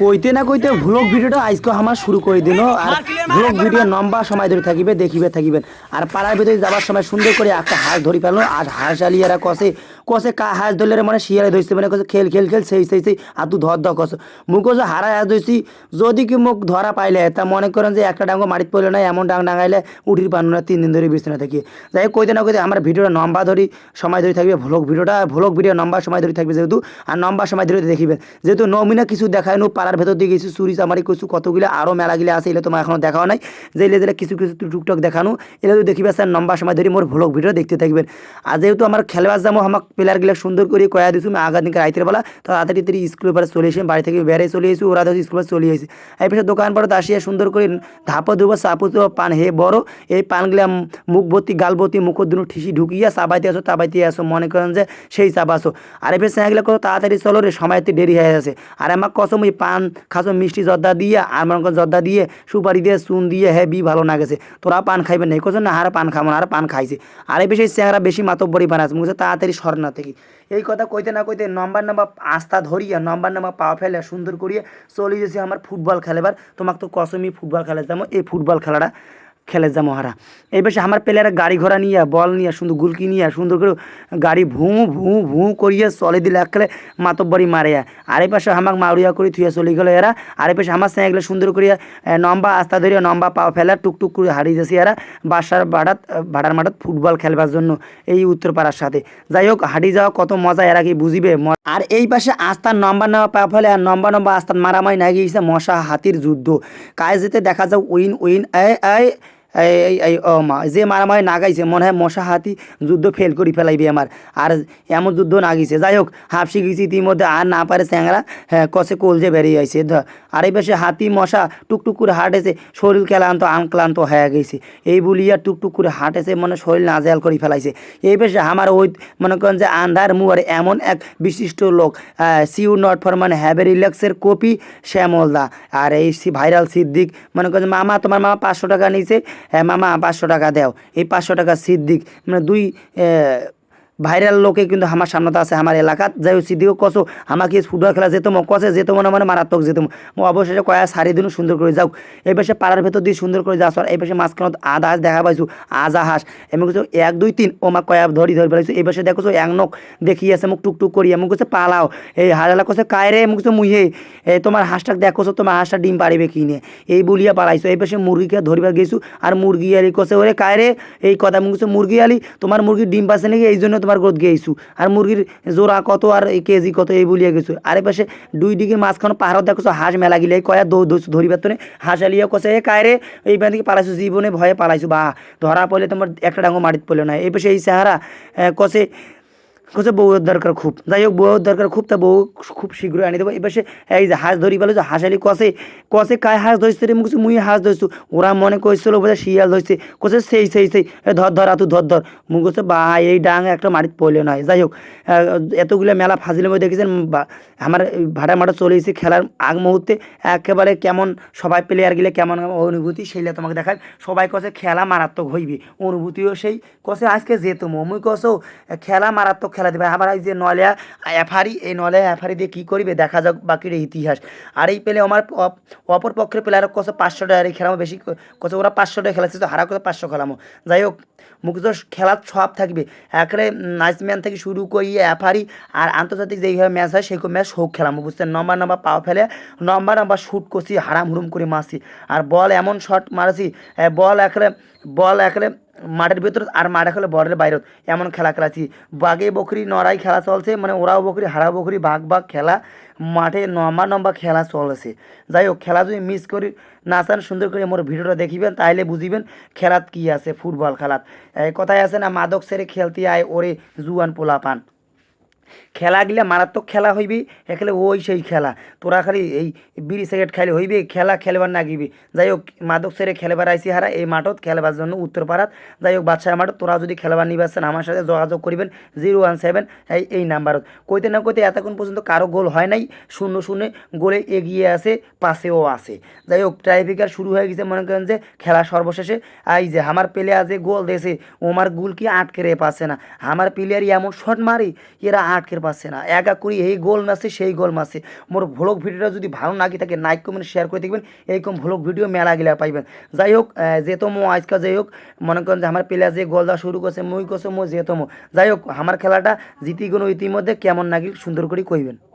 কইতে না কইতে ভ্লগ ভিডিওটা আজকে আমার শুরু করে দিল। আর ভ্লগ ভিডিও লম্বা সময় ধরে থাকিবে দেখিবে থাকিবেন আর পাড়ার ভিতরে যাবার সময় সুন্দর করে একটা হাঁস ধরি পেল আর হাঁস আলিয়ে এরা কষে কষে কা হাঁস ধরলে মানে শিয়ালে ধরছে মানে কষে খেল খেল খেল সেই সেই সেই আর তু ধর ধর কষ। মুখ কষে হারা হাঁস ধরছি যদি কি মুখ ধরা পাইলে তা মনে করেন যে একটা ডাঙ্গ মারিত পড়ল না এমন ডাং ডাঙাইলে উঠির পারল না তিন দিন ধরে বিছানা থাকি যাই কইতে না কইতে আমার ভিডিওটা লম্বা ধরি সময় ধরে থাকবে ভ্লগ ভিডিওটা ভ্লগ ভিডিও লম্বা সময় ধরে থাকবে যেহেতু আর লম্বা সময় ধরে দেখিবেন যেহেতু নমিনা কিছু দেখায় নো পাড়ার ভেতর দিয়ে কিছু চুরি চামারি কিছু কতগুলো আরও মেলাগুলো আছে এলে তোমার এখনও দেখাও নাই। যে এলে কিছু কিছু টুকটক দেখানো, এলে তো দেখিবে স্যার, লম্বা সময় ধরে মোর ভ্লগ ভিডিও দেখতে থাকবেন। আর যেহেতু আমার খেলবার যাব আমার প্লেয়ারগুলো সুন্দর করে কয়া দিছু, আমি আগা দিনকে রাইতের বেলা, তো তাড়াতাড়ি তাড়ি স্কুলের পরে চলে এসে, বাড়ি থেকে বেড়ে চলে এসেছি ওরা দেখছি স্কুলে চলে এসেছি এই পেশে দোকান পরে আসিয়া সুন্দর করে ধাপো ধুব সাপু পান হে বড়, এই পানগুলা মুখ ভর্তি গাল ভর্তি মুখ দুনো ঠিসি ঢুকিয়া চাবাইতে আসো চাবাইতে আসো, মনে করেন যে সেই চাপ আসো। আর এবার সেগুলো কত তাড়াতাড়ি চলো রে, সময় একটু দেরি হয়ে আছে আর আমার কসম ওই পান খাসো মিষ্টি জর্দা দিয়ে, আর মনে জর্দা দিয়ে, সুপারি দিয়ে, চুন দিয়ে হ্যাঁ বি, ভালো না গেছে। তোরা পান খাইবে না। কোথাও না আর পান খাব না আর পান খাইছে। আর এই বেশি চেহারা, বেশি মাতব্বরি পান আছে মুখে তাড়াতাড়ি সর না থেকে এই কথা কইতে না কইতে নম্বর নাম্বার আস্থা ধরিয়া নম্বর নাম্বার পা ফেলে সুন্দর করিয়া চলে গেছি আমার ফুটবল খেলেবার। তোমাকে তো কসমি ফুটবল খেলে যেমন এই ফুটবল খেলাটা খেলে যাব হারা এই বেশি আমার প্লেয়ার গাড়ি ঘোড়া নিয়ে, বল নিয়ে, সুন্দর গুলকি নিয়ে, সুন্দর করে গাড়ি ভুঁ ভুঁ ভুঁ করিয়ে চলে দিলে একলে মাতব্বরি মারে। আর এই পাশে আমাকে মাউরিয়া করে থুয়ে চলে গেলো এরা। আর এই পাশে আমার সঙ্গে এগুলো সুন্দর করিয়া নম্বা আস্তা ধরিয়া নম্বা পা ফেলা টুকটুক করে হারিয়ে যাচ্ছে এরা বাসার বাড়াত ভাড়ার মাঠাত ফুটবল খেলবার জন্য এই উত্তরপাড়ার সাথে। যাই হোক, হাঁটি যাওয়া কত মজা এরা কি বুঝিবে? আর এই পাশে আস্তার নম্বর নেওয়া পাওয়া ফেলে আর নম্বর নম্বর আস্তার মারামারি না গিয়েছে মশা হাতির যুদ্ধ। কাজ যেতে দেখা যাও উইন উইন এই এই এই মা, যে মারামারি না গাইছে মনে হয় মশা হাতি যুদ্ধ ফেল করি ফেলাইবে আমার। আর এমন যুদ্ধ না গেছে যাই হোক, হাফসি গেছি ইতিমধ্যে, আর না পারে চ্যাংরা হ্যাঁ কষে কলজে বেরিয়ে আইছে। আর এই পাশে হাতি, মশা টুকটুক করে হাঁটেছে শরীর ক্লান্ত আনক্লান্ত হয়ে গেছে। এই বলিয়া টুকটুক করে হাঁটেছে মানে শরীর নাজেয়াল করে ফেলাইছে। এই পাশে আমার ওই, মনে করেন যে আন্ধার মুয়ার এমন এক বিশিষ্ট লোক সিউ নট ফর মানে হ্যাভ রিল্যাক্সের কপি শ্যামলদা। আর এই ভাইরাল সিদ্দিক, মনে করেন মামা, তোমার মামা পাঁচশো টাকা নিয়েছে মামা পাঁচশো টাকা দেও। এই পাঁচশো টাকা সিদ্দিক মানে দুই ভাইরাল লোকে কিন্তু আমার সামনে আছে, আমার এলাকাত। যাই সিদ্দিকও কসো, আমাকে ফুটবল খেলা যেত মো কষে যেত মনে মানে মারাত্মক যেত মো অবশেষে কয়া সারি দিন সুন্দর করে যাও। এই পাশে পাড়ার ভেতর দিয়ে সুন্দর করে যাস, আর এই পাশে মাঝখানে আধা হাঁস দেখা পাইছো, আজা হাঁস। এমন কিছু এক, দুই, তিন। ও মা কয়া ধরি ধরি পেলাইছো এই পাশে দেখো এক নখ দেখি আছে, মুখ টুকটুক করি। এমন কিছু পালাও। এই হাড়ালা কষে কায়রে মুখ কিছু মুহে এই তোমার হাঁসটা দেখোছো, তোমার হাঁসটা ডিম পারিবে কিনে এই বলিয়া পালাইছো। এই পাশে মুরগিকে ধরিবার গেছো আর মুরগি আলি কষে ওরে কায়রে এই কথা মুখ মুরগি আলি তোমার মুরগির ডিম পাচ্ছে নাকি? এই জন্য তোমার গ্রোথ গিয়েছু আর মুরগির জোড়া কত আর কেজি কত এই বলিয়া গেছু আর পাশে দুই দিকে মাঝখানে পাহাড় দেখছ, হাঁস মেলা গিলে কয়া দৌ দৌড় ধরিবার তো হাঁস আলিয়া কষে এ কায়রে এই বান দিকে পালাইছো, জীবনে ভয়ে পালাইছো বা ধরা পড়লে তোমার একটা ডাঙ্গো মাটিত পড়ল না। এই পাশে এই সাহারা কষে কোথাও বউয়ের দরকার খুব। যাই হোক বউয়ের দরকার খুব, তা বউ খুব শীঘ্রই আনি দেবো। এবার সে এই যে হাঁস ধরি পেল যে হাঁসালি কষে কষে কায় হাঁস ধরছে রে? মুখে মুই হাঁস ধরছু। ওরা মনে করছিল বোধহয় শিয়াল ধরছে। কোসে সেই সেই সেই ধর ধর, আতু, ধর ধর। মুখ হচ্ছে বা এই ডাং একটা মাটিত পড়লে নয়। যাই হোক এতগুলো মেলা ফাজিলের মধ্যে দেখেছেন আমার ভাড়া মাঠে চলে এসেছি খেলার আগ মুহূর্তে। একেবারে কেমন সবাই প্লেয়ার গেলে কেমন অনুভূতি সেইটা তোমাকে দেখায় সবাই কষে খেলা মারাত্মক হইবে। অনুভূতিও সেই কষে আজকে যেত মুই কষো খেলা মারাত্মক, খেলা দেবে। আবার এই যে নলিয়া এফারি এই নলিয়া এফারি দিয়ে কী করবে? দেখা যাক বাকির ইতিহাস। আর এই পেলে আমার অপ- অপর পক্ষের প্লেয়ার কষে পাঁচশো টাকা খেলামো, বেশি কষে ওরা পাঁচশো টাকা খেলাচ্ছে, তো হারা করে পাঁচশো খেলামো। যাই হোক তো খেলার সব থাকবে। একরে নাইসম্যান থেকে শুরু করিয়ে এফারি আর আন্তর্জাতিক যেইভাবে ম্যাচ হয় সেই ম্যাচ হোক খেলামো, বুঝছেন? নম্বর নম্বর পাওয়া ফেলে নম্বর নম্বর শ্যুট করছি হারাম হুরুম করে মারছি। আর বল এমন শট মারছি বল একরে বল একলে মাঠের ভেতর আর মাঠে খেলে বলের বাইরে এমন খেলা খেলাছি বাঘে বকরি, নড়াই খেলা চলছে মানে ওরাও বকরি হারা বকরি, বাঘ বাঘ খেলা, মাঠে নম্বা নম্বা খেলা চলছে। যাই হোক, খেলা যদি মিস করি, না চান সুন্দর করে মোর ভিডিওটা দেখিবেন, তাইলে বুঝিবেন খেলাত কি আছে, ফুটবল খেলাত। কথায় আছে না, মাদক সেরে খেলতে আয় ওরে জুয়ান পোলা পান খেলাগুলা মারাত্মক খেলা হইবে এখানে ওই সেই খেলা। তোরা খালি এই বিড়ি সিগারেট খাইলে হইবে, খেলা খেলবার না গিবি। যাই হোক মাদক সেরে খেলবার আইসি হারা, এই মাঠত খেলবার জন্য উত্তরপাড়াত। যাই হোক বাদশাহ মাঠত তোরা যদি খেলবার নিবাসেন আমার সাথে যোগাযোগ করিবেন, জিরো ওয়ান সেভেন, এই এই নাম্বারত। কইতে না কইতে এতক্ষণ পর্যন্ত কারও গোল হয় নাই, শূন্য শূন্য গোলে এগিয়ে আছে, পাশেও আছে। যাই হোক ট্রাইফিকার শুরু হয়ে গেছে, মনে করেন যে খেলা সর্বশেষে। এই যে, আমার প্লেয়ার যে গোল দেশে ওমার গোল কি আটকে রে পাচ্ছে না। আমার প্লেয়ারই এমন শট মারি, এরা আটকের পাচ্ছে না। এক করি এই গোল মাসে সেই গোল মাসে মোর ভ্লগ ভিডিওটা যদি ভালো লাগে থাকে লাইক কমেন্ট শেয়ার করে দেখবেন। এইরকম ভ্লগ ভিডিও মেলা গেলে পাইবেন। যাই হোক যেতম আজকে যাই হোক, মনে করেন যে আমার প্লেয়ার যে গোল দেওয়া শুরু করছে, মুই করছে, মো যেতম যাই হোক, আমার খেলাটা জিতি গুণ ইতিমধ্যে, কেমন নাগিল সুন্দর করে কইবেন।